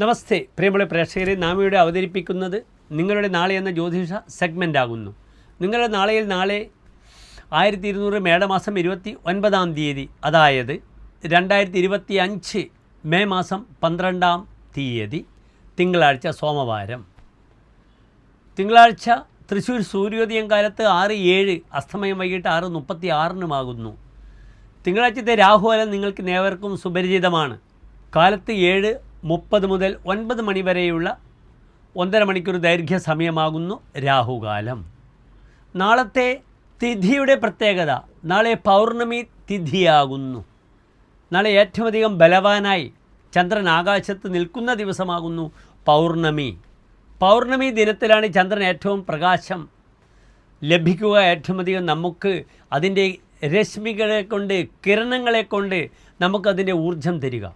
നമസ്തേ പ്രിയമുള്ള പ്രേക്ഷകരെ നാം ഇവിടെ അവതരിപ്പിക്കുന്നത് നിങ്ങളുടെ നാളെ എന്ന ജ്യോതിഷ സെഗ്മെന്റ് ആകുന്നു. നിങ്ങളുടെ നാളെയിൽ നാളെ ആയിരത്തി ഇരുന്നൂറ് മേടമാസം ഇരുപത്തി ഒൻപതാം തീയതി അതായത് രണ്ടായിരത്തി ഇരുപത്തി അഞ്ച് മെയ് മാസം പന്ത്രണ്ടാം തീയതി തിങ്കളാഴ്ച സോമവാരം. തിങ്കളാഴ്ച തൃശ്ശൂർ സൂര്യോദയം കാലത്ത് ആറ് ഏഴ് അസ്തമയം വൈകിട്ട് ആറ് മുപ്പത്തി ആറിനുമാകുന്നു തിങ്കളാഴ്ചത്തെ രാഹുവലം നിങ്ങൾക്ക് നേവർക്കും സുപരിചിതമാണ്. കാലത്ത് ഏഴ് മുപ്പത് മുതൽ ഒൻപത് മണിവരെയുള്ള ഒന്നര മണിക്കൂർ ദൈർഘ്യ സമയമാകുന്നു രാഹുകാലം. നാളത്തെ തിഥിയുടെ പ്രത്യേകത നാളെ പൗർണമി തിഥിയാകുന്നു. നാളെ ഏറ്റവും അധികം ബലവാനായി ചന്ദ്രൻ ആകാശത്ത് നിൽക്കുന്ന ദിവസമാകുന്നു പൗർണമി. പൗർണമി ദിനത്തിലാണ് ചന്ദ്രൻ ഏറ്റവും പ്രകാശം ലഭിക്കുക. ഏറ്റവും അധികം നമുക്ക് അതിന്റെ രശ്മികളെ കൊണ്ട് കിരണങ്ങളെ കൊണ്ട് നമുക്കതിന്റെ ഊർജം തരിക.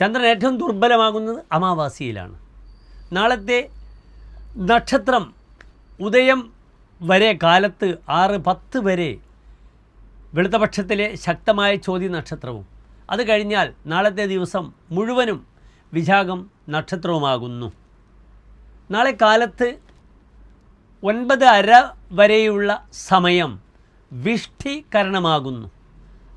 ചന്ദ്രൻ ഏറ്റവും ദുർബലമാകുന്നത് അമാവാസിയിലാണ്. നാളത്തെ നക്ഷത്രം ഉദയം വരെ കാലത്ത് ആറ് പത്ത് വരെ വെളുത്തപക്ഷത്തിലെ ശക്തമായ ചോദ്യ നക്ഷത്രവും. അത് കഴിഞ്ഞാൽ നാളത്തെ ദിവസം മുഴുവനും വിശാഖം നക്ഷത്രവുമാകുന്നു. നാളെ കാലത്ത് ഒൻപത് അര വരെയുള്ള സമയം വിഷ്ഠീകരണമാകുന്നു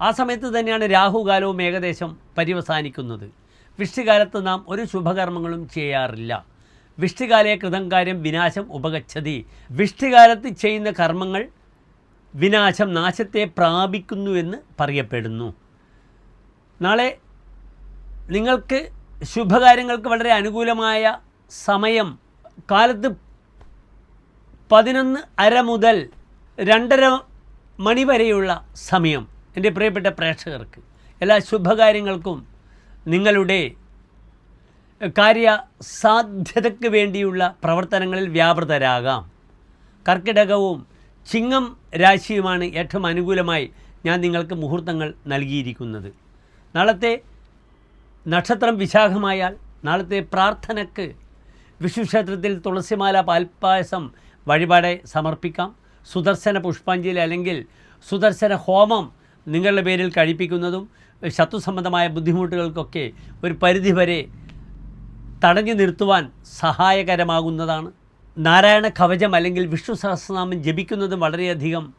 ആ സമയത്ത് തന്നെയാണ് രാഹുകാലവും ഏകദേശം പര്യവസാനിക്കുന്നത്. വിഷ്ടികാലത്ത് നാം ഒരു ശുഭകർമ്മങ്ങളും ചെയ്യാറില്ല. വിഷ്ടികാലയെ കൃതം കാര്യം വിനാശം ഉപഗച്ഛതി. വിഷ്ടികാലത്ത് ചെയ്യുന്ന കർമ്മങ്ങൾ വിനാശം നാശത്തെ പ്രാപിക്കുന്നു എന്ന് പറയപ്പെടുന്നു. നാളെ നിങ്ങൾക്ക് ശുഭകാര്യങ്ങൾക്ക് വളരെ അനുകൂലമായ സമയം കാലത്ത് പതിനൊന്ന് അര മുതൽ രണ്ടര മണി വരെയുള്ള സമയം. എന്റെ പ്രിയപ്പെട്ട പ്രേക്ഷകർക്ക് എല്ലാ ശുഭകാര്യങ്ങൾക്കും നിങ്ങളുടെ കാര്യ സാധ്യതയ്ക്ക് വേണ്ടിയുള്ള പ്രവർത്തനങ്ങളിൽ വ്യാപൃതരാകാം. കർക്കിടകവും ചിങ്ങം രാശിയുമാണ് ഏറ്റവും അനുകൂലമായി ഞാൻ നിങ്ങൾക്ക് മുഹൂർത്തങ്ങൾ നൽകിയിരിക്കുന്നത്. നാളത്തെ നക്ഷത്രം വിശാഖമായാൽ നാളത്തെ പ്രാർത്ഥനയ്ക്ക് വിഷ്ണുക്ഷേത്രത്തിൽ തുളസിമാല പാൽപ്പായസം വഴിപാടെ സമർപ്പിക്കാം. സുദർശന പുഷ്പാഞ്ജലി അല്ലെങ്കിൽ സുദർശന ഹോമം നിങ്ങളുടെ പേരിൽ കഴിപ്പിക്കുന്നതും ശത്രു സംബന്ധമായ ബുദ്ധിമുട്ടുകൾക്കൊക്കെ ഒരു പരിധിവരെ തടഞ്ഞു നിർത്തുവാൻ സഹായകരമാകുന്നതാണ്. നാരായണ കവചം അല്ലെങ്കിൽ വിഷ്ണു സഹസ്രനാമം ജപിക്കുന്നതും വളരെയധികം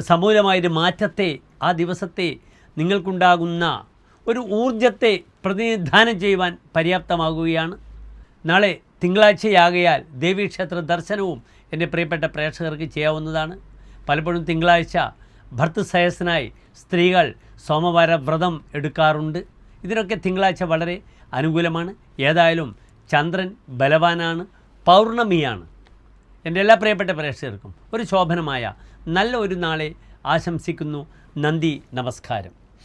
സമൂലമായൊരു മാറ്റത്തെ ആ ദിവസത്തെ നിങ്ങൾക്കുണ്ടാകുന്ന ഒരു ഊർജത്തെ പ്രതിനിധാനം ചെയ്യുവാൻ പര്യാപ്തമാകുകയാണ്. നാളെ തിങ്കളാഴ്ചയാകയാൽ ദേവീക്ഷേത്ര ദർശനവും എന്റെ പ്രിയപ്പെട്ട പ്രേക്ഷകർക്ക് ചെയ്യാവുന്നതാണ്. പലപ്പോഴും തിങ്കളാഴ്ച ഭർത്തൃസയസ്സിനായി സ്ത്രീകൾ സോമവാര വ്രതം എടുക്കാറുണ്ട്. ഇതിനൊക്കെ തിങ്കളാഴ്ച വളരെ അനുകൂലമാണ്. ഏതായാലും ചന്ദ്രൻ ബലവാനാണ് പൗർണമിയാണ്. എന്റെ എല്ലാ പ്രിയപ്പെട്ട പ്രേക്ഷകർക്കും ഒരു ശോഭനമായ നല്ല ഒരു നാളെ ആശംസിക്കുന്നു. നന്ദി നമസ്കാരം.